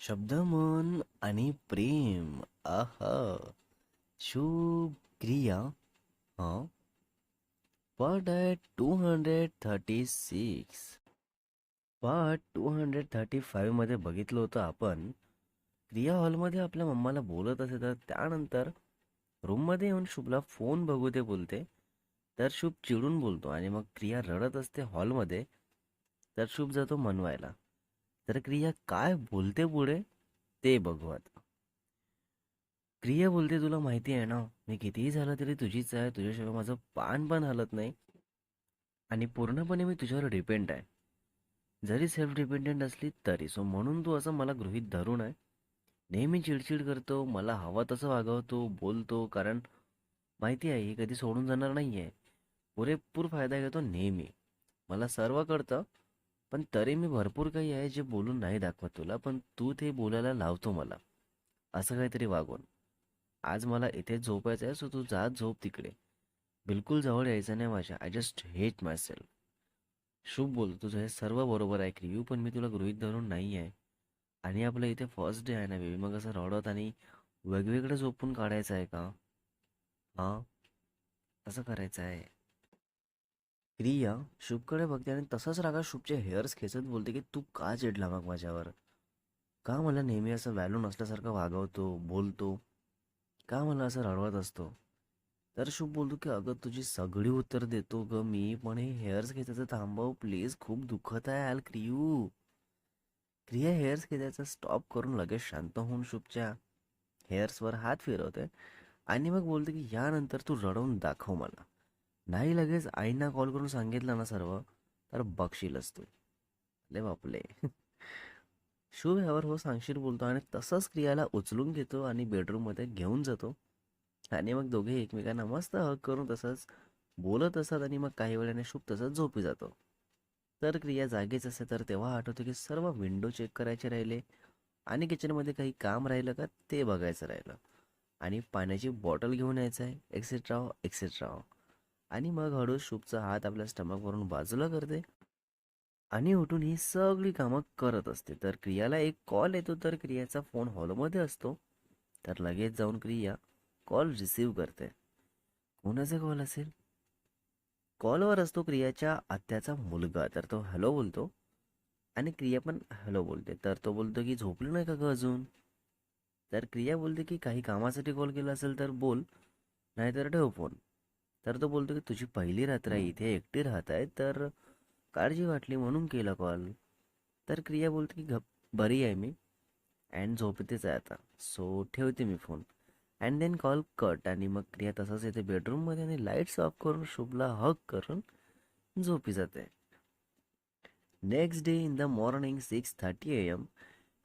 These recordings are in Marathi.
शब्द मन आणि प्रेम आहा शुभ क्रिया हां? पार्ट आहे two hundred thirty six part two hundred thirty फाईव्हमध्ये बघितलं होतं आपण. क्रिया हॉलमध्ये आपल्या मम्माला बोलत असे तर त्यानंतर रूममध्ये येऊन शुभला फोन बघू ते बोलते. तर शुभ चिडून बोलतो आणि मग क्रिया रडत असते हॉलमध्ये. तर शुभ जातो मनवायला. तर क्रिया काय बोलते पुढे? ते बघू आता. क्रिया बोलते तुला माहिती आहे ना? मी कितीही झालं तरी तुझीच आहे. तुझ्याशिवाय माझं पान पण हलत नाही. आणि पूर्णपणे मी तुझ्यावर डिपेंड आहे. जरी सेल्फ डिपेंडेंट असली तरी. सो म्हणून तू असं मला गृहीत धरून आहे. नेहमी चिडचिड करतो. मला हवं तसं वागवतो बोलतो. कारण माहिती आहे कधी सोडून जाणार नाही आहे पुरेपूर फायदा घेतो नेहमी. मला सर्व कळतं. पण तरी मी भरपूर काही आहे जे बोलून नाही दाखवत तुला पण तू ते बोलायला लावतो मला. असं काहीतरी वागून. आज मला इथे झोपायचं आहे सो तू जा झोप तिकडे. बिलकुल जवळ यायचं नाही माझ्या. I just hate myself Shubh बोल तुझं हे सर्व बरोबर आहे क्रियू पण मी तुला गृहित धरून नाही आहे. आणि आपलं इथे फर्स्ट डे आहे ना बेबी मग असं रडत आणि वेगवेगळं झोपून काढायचं आहे का? हां? असं करायचं आहे. क्रिया शुभकडे बघते आणि तसंच रागा शुभचे हेअर्स खेचत बोलते की तू का चिडला मग माझ्यावर? का मला नेहमी असं व्हॅल्यू नसल्यासारखं वागवतो बोलतो? का मला असं रडवत असतो? तर शुभ बोलतो की अगं तुझी सगळी उत्तर देतो ग मी पण हे हेअर्स खेचायचं थांबव प्लीज खूप दुखत आहे आल क्रियू. क्रिया हेअर्स खेचायचं स्टॉप करून लगेच शांत होऊन शुभच्या हेअर्सवर हात फिरवते आणि मग बोलते की यानंतर तू रडवून दाखव मला. नाही लगेच आईंना कॉल करून सांगितलं ना सर्व तर बघशीलच तू. ले बापले. शुभ ह्यावर हो सांगशील बोलतो आणि तसंच क्रियाला उचलून घेतो आणि बेडरूममध्ये घेऊन जातो. आणि मग दोघे एकमेकांना मस्त हक करून तसंच बोलत असतात आणि मग काही वेळाने शुभ तसंच झोपी जातो. तर क्रिया जागेच असते तर तेव्हा आठवतो की सर्व विंडो चेक करायचे राहिले आणि किचनमध्ये काही काम राहिलं का ते बघायचं राहिलं. आणि पाण्याची बॉटल घेऊन यायचं आहे. एक्सेट्रा एक्सेट्रा आणि मग हळू शुभचा हात आपल्या स्टमकवरून बाजूला करते. आणि उठून ही सगळी कामं करत असते. तर क्रियाला एक कॉल येतो तर क्रियाचा फोन हॉलमध्ये असतो. तर लगेच जाऊन क्रिया कॉल रिसीव करते. कोणाचा कॉल असेल? कॉलवर असतो क्रियाच्या आत्याचा मुलगा. तर तो हॅलो बोलतो. आणि क्रिया पण हॅलो बोलते. तर तो बोलतो की झोपली नाही का ग अजून? तर क्रिया बोलते की काही कामासाठी कॉल केला असेल तर बोल. नाहीतर ठेव फोन तर तो बोलतो की तुझी पहिली रात्र आहे इथे एकटी राहत आहे तर काळजी वाटली म्हणून केला कॉल तर क्रिया बोलते की घ बरी आहे मी अँड झोपतेच आहे आता. सो ठेवते मी phone and then call cut आणि मग क्रिया तसंच येते बेडरूममध्ये आणि लाईट्स ऑफ करून शुभला हक करून झोपी जाते. Next day in the morning six thirty A M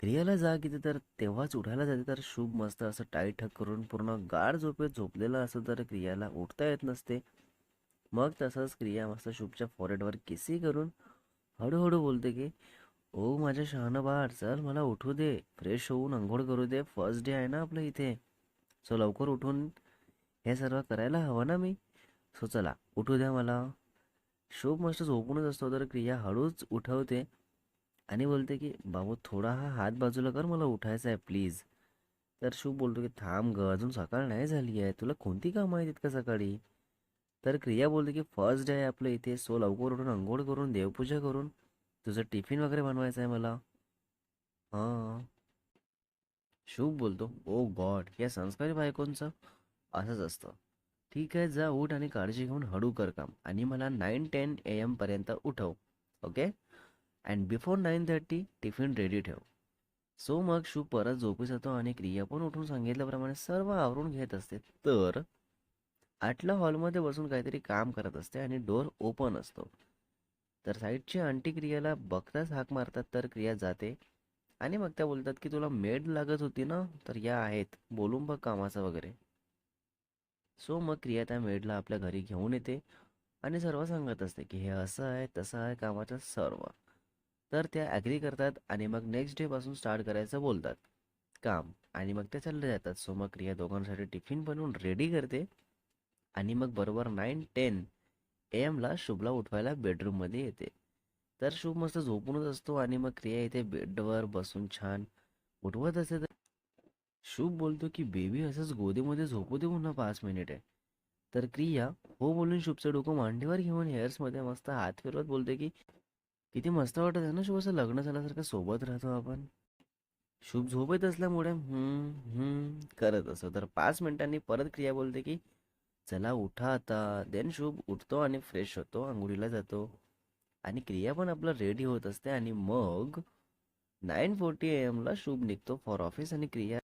क्रियाला जाग येते तर तेव्हाच उठायला जाते तर शुभ मस्त असं टाईट करून पूर्ण गाढ झोपेत झोपलेला असतो तर क्रियाला उठता येत नसते. मग तसंच क्रिया मस्त शुभच्या फॉरेडवर किसी करून हळूहळू बोलते की ओ माझ्या शहाणं बाळ चल मला उठू दे फ्रेश होऊन अंघोळ करू दे फर्स्ट डे आहे ना आपलं इथे. सो लवकर उठून हे सर्व करायला हवं ना मी? सो चला उठू द्या मला. शुभ मस्त झोपूनच असतो तर क्रिया हळूच उठवते. आणि बोलते की बाबू थोडा हा हात बाजूला कर मला उठायचं आहे प्लीज तर शुभ बोलतो की थांब ग अजून सकाळ नाही झाली आहे तुला कोणती कामं आहेत का सकाळी? तर क्रिया बोलते की फर्स्ट डे आहे आपलं इथे सो लवकर उठून अंघोळ करून देवपूजा करून तुझं टिफिन वगैरे बनवायचं आहे मला. हां. शुभ बोलतो ओ गॉड या संस्कारी बायकोंचं असंच असतं. ठीक आहे जा उठ आणि काळजी घेऊन हळू कर काम आणि मला नाईन टेन ए एमपर्यंत उठव. Okay? And before nine thirty tiffin ready ठेव. सो मग शू परत झोपी जातो आणि क्रिया पण उठून सांगितल्याप्रमाणे सर्व आवरून घेत असते. तर आटला हॉलमध्ये बसून काहीतरी काम करत असते आणि डोर ओपन असतो. तर साईडची आंटी क्रियाला बघताच हाक मारतात तर क्रिया जाते. आणि मग त्या बोलतात की तुला मेड लागत होती ना? तर या आहेत. बोलून बघ कामाचं वगैरे. सो मग क्रिया त्या मेडला आपल्या घरी घेऊन येते आणि सर्व सांगत असते की हे असं आहे तसं आहे कामाचं सर्व. तर त्या ॲग्री करतात आणि मग नेक्स्ट डेपासून स्टार्ट करायचं बोलतात. काम. आणि मग ते चालले जातात. सो मग क्रिया दोघांसाठी टिफिन बनवून रेडी करते. आणि मग बरोबर नाईन टेन ए एमला शुभला उठवायला बेडरूममध्ये येते. तर शुभ मस्त झोपूनच असतो आणि मग क्रिया इथे बेडवर बसून छान उठवत असे तर शुभ बोलतो की बेबी असंच गोदीमध्ये झोपू देऊ ना पाच मिनिटे तर क्रिया हो बोलून शुभचं डोकं मांडीवर घेऊन हेअर्समध्ये मस्त हात फिरवत बोलते की किती मस्त वाटत आहे ना शुभ असं लग्न झाल्यासारखं सोबत राहतो आपण. शुभ झोपेत असल्यामुळे हम्म हम्म करत असतो. तर पाच मिनिटांनी परत क्रिया बोलते की चला उठा आता. देन शुभ उठतो आणि फ्रेश होतो आंघोळीला जातो. आणि क्रिया पण आपलं रेडी होत असते आणि मग नाईन फोर्टी ए एमला शुभ निघतो फॉर ऑफिस आणि क्रिया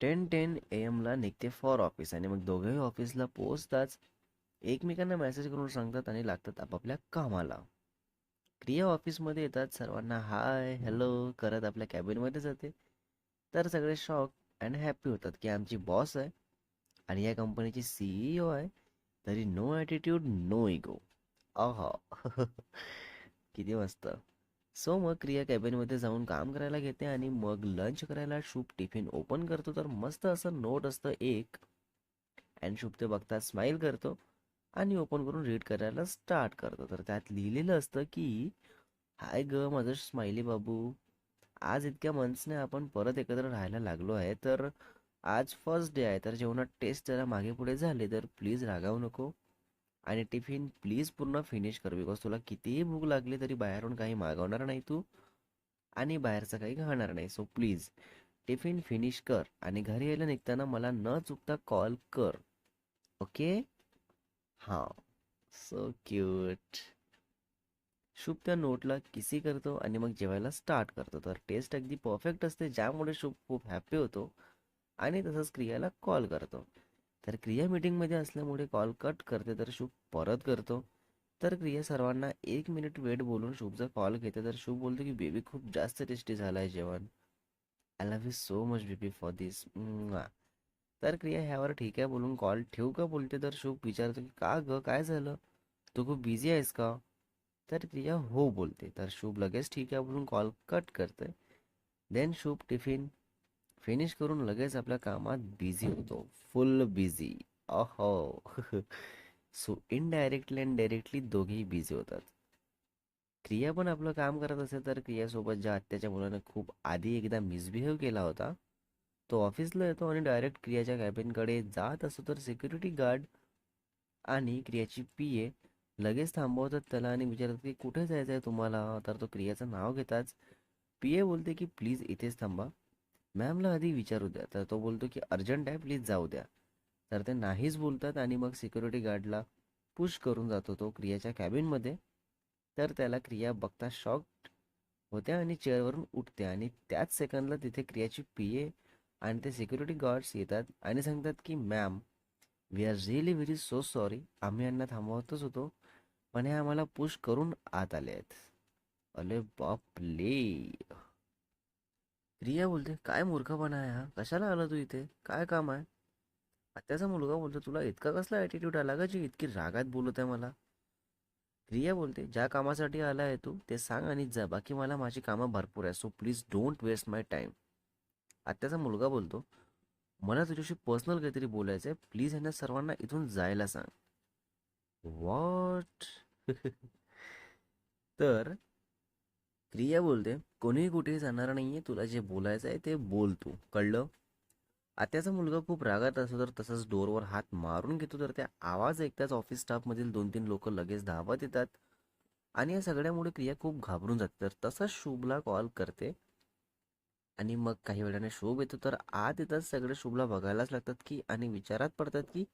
टेन टेन ए एमला निघते फॉर ऑफिस आणि मग दोघेही ऑफिसला पोहोचताच एकमेकांना मेसेज करून सांगतात आणि लागतात आपापल्या कामाला. क्रिया ऑफिसमध्ये येतात सर्वांना हाय हॅलो करत आपल्या कॅबिनमध्ये जाते. तर सगळे शॉक अँड हॅप्पी होतात की आमची बॉस आहे आणि या कंपनीची सीईओ आहे तरी नो ॲटिट्यूड नो इगो. आहा किती मस्त. सो मग क्रिया कॅबिनमध्ये जाऊन काम करायला घेते आणि मग लंच करायला शुभ टिफिन ओपन करतो. तर मस्त असं नोट असतं एक. अँड शुभ ते बघता स्माईल करतो. आणि ओपन करून रीड करायला स्टार्ट करतो. तर त्यात लिहिलेलं असतं की हाय ग माझं स्माइली बाबू. आज इतक्या मंथ्सने आपण परत एकत्र राहायला लागलो आहे तर आज फर्स्ट डे आहे. तर जेवणात टेस्ट जरा मागे पुढे झाले तर प्लीज रागावू नको. आणि टिफिन प्लीज पूर्ण फिनिश कर बिकॉज तुला कितीही भूक लागली तरी बाहेरून काही मागवणार नाही तू. आणि बाहेरचं काही खाणार नाही. सो प्लीज टिफिन फिनिश कर. आणि घरी यायला निघताना मला न चुकता कॉल कर. ओके हा. सो क्यूट शुभ त्या नोटला किसी करतो आणि मग जेवायला स्टार्ट करतो. तर टेस्ट अगदी परफेक्ट असते ज्यामुळे शुभ खूप हॅप्पी होतो आणि तसंच क्रियाला कॉल करतो. तर क्रिया मीटिंगमध्ये असल्यामुळे कॉल कट करते तर शुभ परत करतो. तर क्रिया सर्वांना एक मिनिट वेट बोलून शुभचा कॉल घेते तर शुभ बोलतो की बेबी खूप जास्त टेस्टी झाला आहे जेवण I love you so much baby for this तर क्रिया ह्यावर ठीक आहे बोलून कॉल ठेवू का बोलते तर? शुभ विचारतो की का ग? काय झालं? तू खूप बिझी आहेस का? तर क्रिया हो बोलते. तर शुभ लगेच ठीक आहे बोलून कॉल कट करते. देन शुभ टिफिन फिनिश करून लगेच आपल्या कामात बिझी होतो. फुल बिझी अहो. सो इनडायरेक्टली अँड डायरेक्टली दोघेही बिझी होतात. क्रिया पण आपलं काम करत असेल तर क्रियासोबत ज्या आत्याच्या मुलानं खूप आधी एकदा मिसबिहेव केला होता तो ऑफिसला येतो आणि डायरेक्ट क्रियाच्या कॅबिनकडे जात असतो. तर सिक्युरिटी गार्ड आणि क्रियाची पी ए लगेच थांबवतात त्याला आणि विचारतात की कुठे जायचं आहे तुम्हाला? तर तो क्रियाचं नाव घेताच पी ए बोलते की प्लीज इथेच थांबा. मॅमला आधी विचारू द्या. तर तो बोलतो की अर्जंट आहे प्लीज जाऊ द्या. तर ते नाहीच बोलतात आणि मग सिक्युरिटी गार्डला पुश करून जातो तो क्रियाच्या कॅबिनमध्ये. तर त्याला क्रिया बघता शॉक होते आणि चेअरवरून उठते आणि त्याच सेकंदला तिथे क्रियाची पी ए आणि ते सिक्युरिटी गार्ड्स येतात आणि सांगतात की ma'am we are really very so sorry आम्ही यांना थांबवतच होतो पण हे आम्हाला पुश करून आत आले आहेत. अरे बापले रिया बोलते काय मूर्खपणा आहे हा? कशाला आला तू इथे? काय काम आहे? आत्याचा मुलगा बोलतो तुला इतका कसला ॲटिट्यूड आला का जी इतकी रागात बोलत आहे मला? रिया बोलते ज्या कामासाठी आला आहे तू ते सांग आणि जा. बाकी मला माझी कामं भरपूर आहे so please don't waste my time आत्याचा मुलगा बोलतो मला तुझ्याशी पर्सनल काहीतरी बोलायचं आहे प्लीज ह्यांना सर्वांना इथून जायला सांग. वॉट तर क्रिया बोलते कोणीही कुठेही जाणार नाहीये. तुला जे बोलायचं आहे ते बोल तू. कळलं? आत्याचा मुलगा खूप रागात असतो तर तसंच डोरवर हात मारून घेतो तर त्या आवाज ऐकताच ऑफिस स्टाफमधील दोन तीन लोक लगेच धावत येतात. आणि या सगळ्यामुळे क्रिया खूप घाबरून जाते. तर तसंच शुभला कॉल करते. आणि मग काही वेळाने शुभ येतो. तर आत येतात सगळे शुभला बघायलाच लागतात की आणि विचारात पडतात की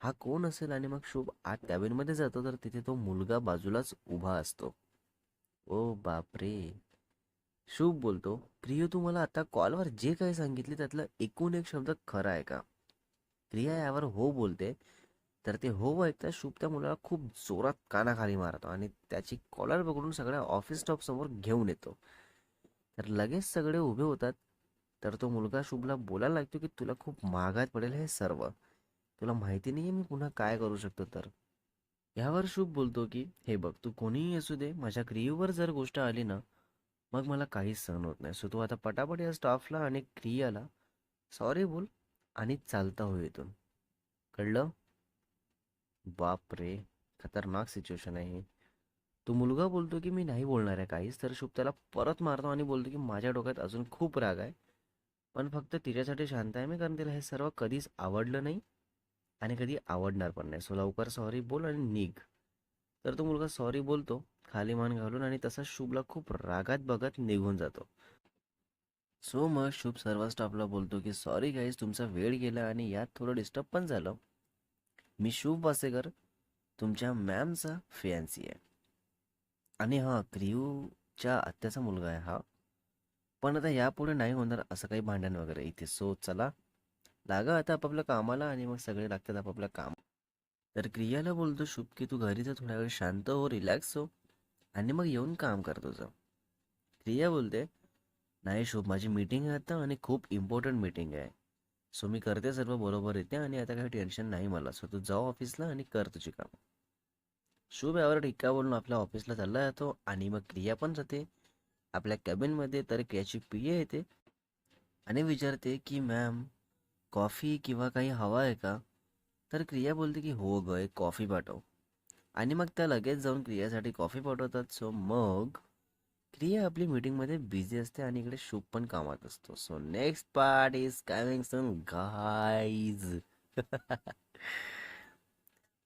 हा कोण असेल आणि मग शुभ आत कॅबिनमध्ये जातो. तर तिथे तो मुलगा बाजूलाच उभा असतो. ओ बापरे! शुभ बोलतो प्रिय तू मला आता कॉलवर जे काही सांगितले त्यातलं एकूण एक शब्द खरा आहे का? प्रिया यावर हो बोलते. तर ते हो ऐकता शुभ त्या मुलाला खूप जोरात कानाखाली मारतो आणि त्याची कॉलर पकडून सगळ्या ऑफिस स्टॉप समोर घेऊन येतो. तर लगेच सगळे उभे होतात. तर तो मुलगा शुभला बोलायला लागतो की तुला खूप महागात पडेल हे सर्व. तुला माहिती नाही मी पुन्हा काय करू शकतो तर? यावर शुभ बोलतो की हे बघ तू कोणीही असू दे माझ्या क्रियेवर जर गोष्ट आली ना मग मला काहीच सहन होत नाही. सो तू आता पटापट या स्टाफला आणि क्रियाला सॉरी बोल आणि चालता हो इथून. कळलं? बाप रे खतरनाक सिच्युएशन आहे ही. तो मुलगा बोलतो की मी नाही बोलणार आहे काहीच. तर शुभ त्याला परत मारतो आणि बोलतो की माझ्या डोक्यात अजून खूप राग आहे. पण फक्त तिच्यासाठी शांत आहे मी कारण तिला हे सर्व कधीच आवडलं नाही आणि कधी आवडणार पण नाही. सो लवकर सॉरी बोल आणि निघ. तर तो मुलगा सॉरी बोलतो खाली मान घालून आणि तसा शुभला खूप रागात बघत निघून जातो. सो मग शुभ सर्व स्टाफला बोलतो की सॉरी गाईज तुमचा वेळ गेला आणि यात थोडं डिस्टर्ब पण झालं. मी शुभ वासेकर तुमच्या मॅमचा फियान्सी आहे. आणि हा क्रियूच्या आत्याचा मुलगा आहे हा. पण आता यापुढे नाही होणार असं काही भांडण वगैरे. इथे सो चला. लागा आता आपापल्या कामाला आणि मग सगळे लागतात आपापल्या काम. तर क्रियाला बोलतो शुभ की तू घरी जा थोड्या वेळ शांत हो रिलॅक्स हो. आणि मग येऊन काम करतो तुझं. क्रिया बोलते नाही शुभ माझी मीटिंग आहे आता आणि खूप इम्पॉर्टंट मीटिंग आहे. सो मी करते सर्व बरोबर येते आणि आता काही टेन्शन नाही मला. सो तू जाऊ ऑफिसला आणि कर तुझी काम. शुभ यावर टीका बोलून आपल्या ऑफिसला चालला जातो आणि मग क्रिया पण जाते. आपल्या कॅबिनमध्ये तर क्रियाची पिये येते. आणि विचारते की मॅम कॉफी किंवा काही हवा आहे का? तर क्रिया बोलते की हो ग एक कॉफी पाठव. आणि मग त्या लगेच जाऊन क्रियासाठी कॉफी पाठवतात. सो मग क्रिया आपली मीटिंगमध्ये बिझी असते आणि इकडे शुभ पण कामात असतो. So next part is coming soon guys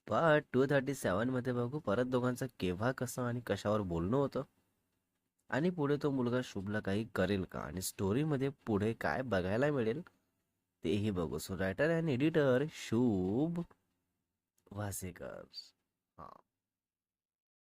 part two thirty सेवनमध्ये बघू परत दोघांचं केव्हा कसं आणि कशावर बोलणं होतं. आणि पुढे तो मुलगा शुभला काही करेल का? आणि स्टोरीमध्ये पुढे काय बघायला मिळेल? तेही बघू. सो रायटर अँड एडिटर शुभ वासेकर.